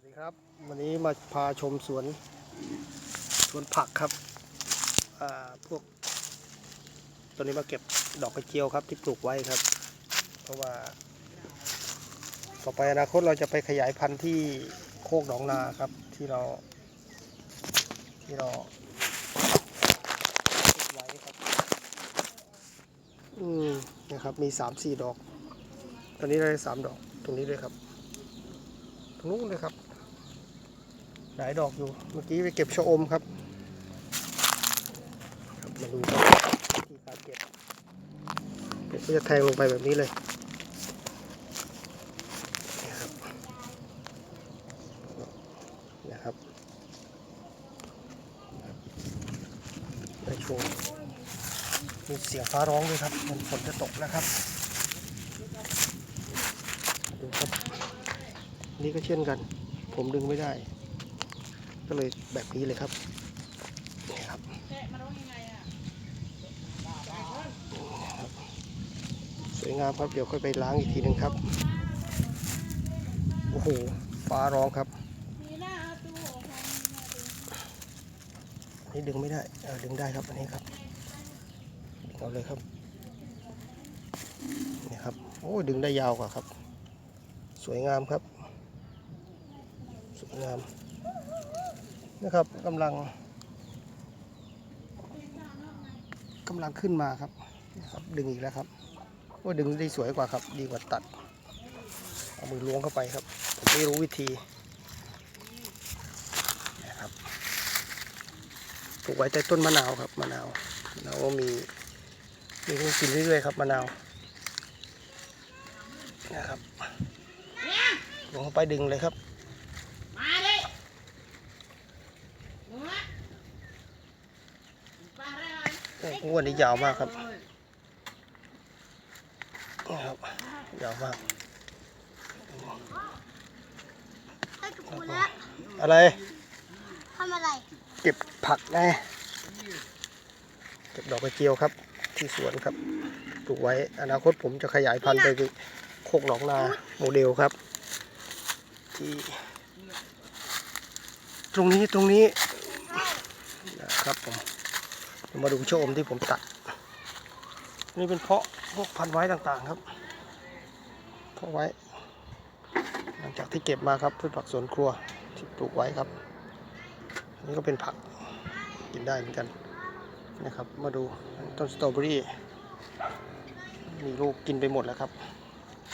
วัสดีครับวันนี้มาพาชมสวนสวนผักครับพวกตอนนี้มาเก็บดอกกระเจียวครับที่ปลูกไว้ครับ เพราะว่า ต่อไปอนาคตเราจะไปขยายพันธุ์ที่โคกหนองนาครับที่เรา ที่เราปลูกไว้ครับอืมนะครับมีสามสี่ดอก ตอนนี้ได้สามดอกตรงนี้ด้วยครับตรงนู้นเลยครับ หลายดอกอยู่ เมื่อกี้ไปเก็บชะอมครับครับมาดูครับวิธีการเก็บเก็บก็จะแทงลงไปแบบนี้เลยนี่ครับนะครับได้ช่วงมีเสียงฟ้าร้องด้วยครับมันฝนจะตกนะครับดูครับนี่ก็เช่นกัน ผมดึงไม่ได้ ก็เลยแบบนี้เลยครับนี่ครับสวยงามครับเดี๋ยวค่อยไปล้างอีกทีหนึ่งครับโอ้โหฟ้าร้องครับอันนี้ดึงไม่ได้เออดึงได้ครับอันนี้ครับดึงเอาเลยครับนี่ครับโอ้ดึงได้ยาวกว่าครับ สวยงามครับ สวยงาม นะครับกำลังกำลังขึ้นมาครับนะครับ ดึงอีกแล้วครับว่าดึงได้สวยกว่าครับ ดีกว่าตัด เอามือล้วงเข้าไปครับ ผมไม่รู้วิธีนะครับปลูกไว้ใต้ต้นมะนาวครับมะนาวมะนาวก็มีมีให้กินเรื่อยๆครับมะนาวนะครับลงเข้าไปดึงเลยครับ มาดิหนูนะปลาอะไร โอ้โหอ้วนนี่ยาวมากครับนี่ครับ ยาวมากให้ทุกคนแล้วอะไร ทำอะไรเก็บผักไงเก็บดอกกระเจียวครับ ที่สวนครับปลูกไว้อนาคตผมจะขยายพันธุ์ไปที่โคกหนองนาโมเดลครับ ที่ ตรงนี้ตรงนี้นะครับผมเดี๋ยว มาดูชะอมที่ผมตัด นี่เป็นเพาะพวกพันไว้ต่างๆครับ เพาะไว้ หลังจากที่เก็บมาครับพืชผักสวนครัวที่ปลูกไว้ครับ นี่ก็เป็นผักกินได้เหมือนกันนะครับ มาดูต้นสตรอเบอรี่ มีลูกกินไปหมดแล้วครับ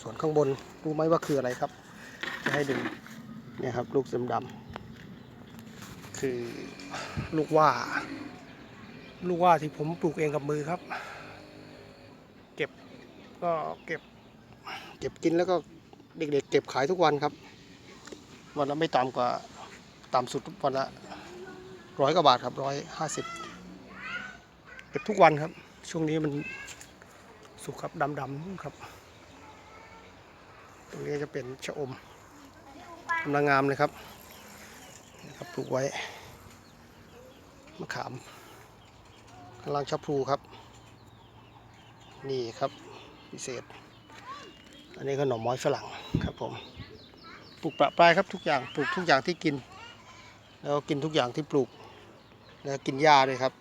ส่วนข้างบนรู้ไหมว่าคืออะไรครับ จะให้ดูเนี่ยครับลูกดำๆคือลูกว่า ลูกว่าที่ผมปลูกเองกับมือครับ เก็บก็เก็บ เก็บกินแล้วก็เด็กๆ เก็บขายทุกวันครับ วันละไม่ต่ำกว่าต่ำสุดวันละร้อยกว่าบาทครับร้อยห้าสิบเก็บทุกวันครับ ช่วงนี้มันสุกครับดำๆครับ ตรงนี้จะเป็นชะอมกำลังงามเลยครับนะครับปลูกไว้มะขาม กำลังชะพลูครับ นี่ครับพิเศษ อันนี้ก็หน่อไม้ฝรั่งครับผมปลูกประปรายครับทุกอย่างปลูกทุกอย่างที่กิน แล้วกินทุกอย่างที่ปลูก แล้วกินหญ้าด้วยครับ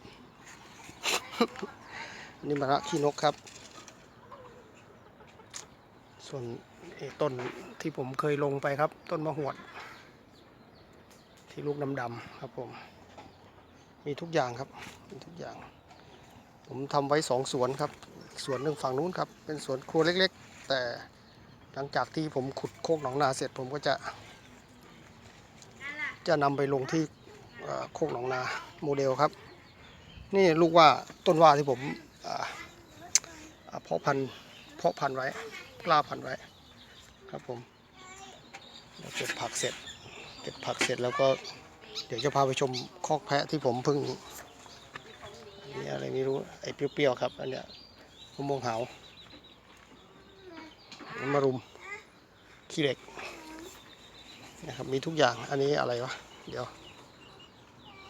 นนี่มะระขี้นกครับ ส่วนต้นที่ผมเคยลงไปครับ ต้นมะหวด ที่ลูกดำๆครับผมมีทุกอย่างครับมีทุกอย่าง ผมทำไว้สองสวนครับ สวนหนึ่งฝั่งนู้นครับ เป็นสวนครัวเล็ก ๆ แต่หลังจากที่ผมขุดโคกหนองนาเสร็จผมก็จะ จะนำไปลงที่โคกหนองนาโมเดลครับ นี่ลูกว่าต้นว่าที่ผมเพาะพันธุ์เพาะพันธุ์ไว้กล้าพันธุ์ไว้ครับผมเดี๋ยวเก็บผักเสร็จเก็บผักเสร็จแล้วก็เดี๋ยวจะพาไปชมคอกแพะที่ผมเพิ่ง อันนี่อะไรไม่รู้ไอ้เปรี้ยวๆครับ อันเนี้ยมะม่วงหาวมะรุมขี้เหล็กนะครับมีทุกอย่างอันนี้อะไรวะเดี๋ยว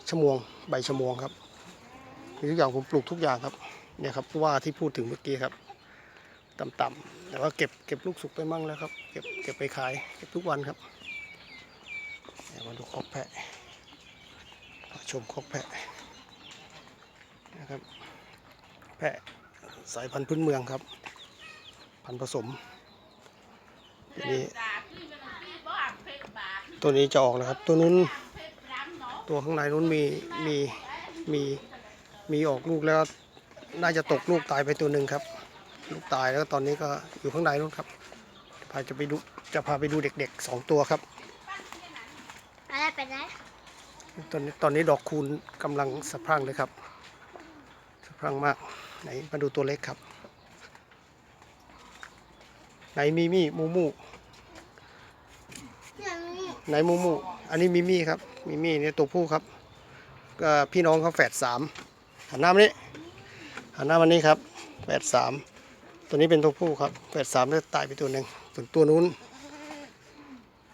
ชะมวงใบชะมวงครับมีทุกอย่างผมปลูกทุกอย่างครับเนี่ยครับว่าที่พูดถึงเมื่อกี้ครับต่ำๆแต่ว่าเก็บเก็บลูกสุกไปมั่งแล้วครับเก็บเก็บไปขายเก็บทุกวันครับเดี๋ยวมาดูคอกแพะมาชมคอกแพะ นะครับ แพะสายพันธุ์พื้นเมืองครับ พันธุ์ผสมตัวนี้ตัวนี้จะออกแล้วครับ ตัวนู้นตัวข้างในนู้นมีมีมีมีออกลูกแล้วน่าจะตกลูกตายไปตัวหนึ่งครับ ลูกตายแล้วตอนนี้ก็อยู่ข้างในนู้นครับพาจะไปดูจะพาไปดูเด็กๆสองตัวครับอะไรเป็นไรตอนนี้ตอนนี้ดอกคูณกำลังสะพรั่งเลยครับสะ พรั่งมาก ไหนมาดูตัวเล็กครับ ไหนมีมี่มูมูเนี่ยมีไหนมูมู อันนี้มีมี่ครับ มีมี่เนี่ยตัวผู้ครับก็พี่น้องเขาแฝดสามหันหน้ามานี้หันหน้ามานี้ครับแฝดสามตัวนี้เป็นตัวผู้ครับแฝดสามแล้วตายไปตัวหนึ่งส่วนตัวนู้น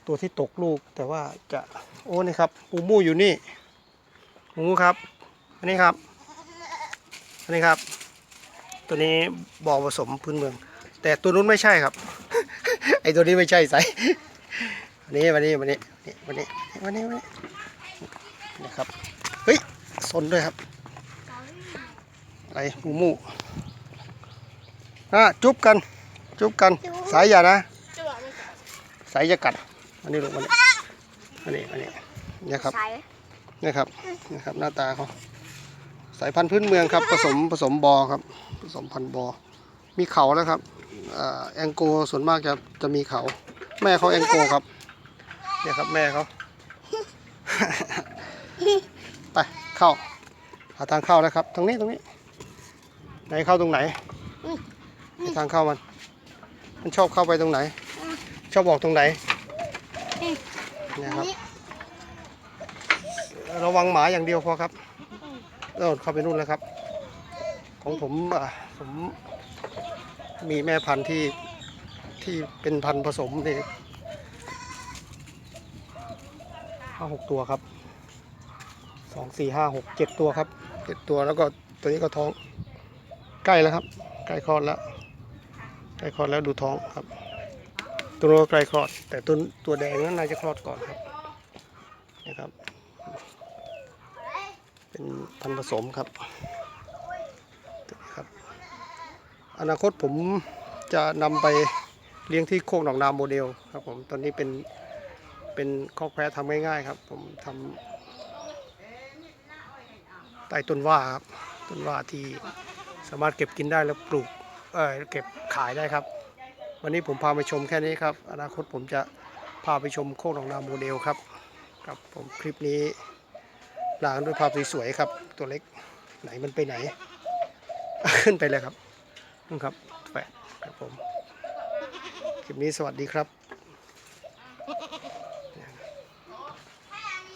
ตัวที่ตกลูกแต่ว่าจะโอ้นี่ครับมูมูอยู่นี่มูมูครับอันนี้ครับ อันนี้ครับ ตัวนี้บ่อผสมพื้นเมือง แต่ตัวนู้นไม่ใช่ครับ ไอตัวนี้ไม่ใช่ใส่วันนี้วันนี้วันนี้นี่วันนี้วันนี้วันนี้นะครับเฮ้ยสนด้วยครับอะไรมูมูอะจุ๊บกัน จุ๊บกัน สายอย่านะจั่วไม่ใช่สายจะกัดอันนี้ลูกอันนี้อันนี้อันนี้เนี่ยครับใช่เนี่ยครับเนี่ยครับหน้าตาเขา สายพันธุ์พื้นเมืองครับ ผสมผสมบอครับ ผสมพันธุ์บอ มีเขาแล้วครับแองโกส่วนมากจะจะมีเขา แม่เขาแองโกครับ เนี่ยครับแม่เขาไปเข้า หาทางเข้าแล้วครับ ตรงนี้ตรงนี้ ไหนเข้าตรงไหนทางเข้ามัน มันชอบเข้าไปตรงไหน ชอบบอกตรงไหนเนี่ยครับ ระวังหมาอย่างเดียวพอครับ เออเข้าไปนู่นแล้วครับ ของผมผมมีแม่พันธุ์ที่ที่เป็นพันธุ์ผสมนี่ห้าหกตัวครับสองสี่ห้าหกเจ็ดตัวครับเจ็ดตัวแล้วก็ตัวนี้ก็ท้องใกล้แล้วครับ ใกล้คลอดแล้ว ใกล้คลอดแล้วดูท้องครับ ตัวนู้ใกล้คลอด แต่ตัวตัวแดงนั้นน่าจะคลอดก่อนครับนะครับ เป็นพันผสมครับครับ อนาคตผมจะนำไปเลี้ยงที่โคกหนองนาโมเดลครับผมตอนนี้เป็นเป็นคอกแพะทำง่ายๆครับ ผมทำใต้ต้นว่าครับต้นว่าที่สามารถเก็บกินได้แล้วปลูกเออเก็บขายได้ครับ วันนี้ผมพาไปชมแค่นี้ครับ อนาคตผมจะพาไปชมโคกหนองนาโมเดลครับ ครับผมคลิปนี้ ล้างด้วยภาพสวยๆครับ ตัวเล็กไหนมันไปไหน ขึ้นไปเลยครับนู่ครับแฝดครับผม คลิปนี้สวัสดีครับ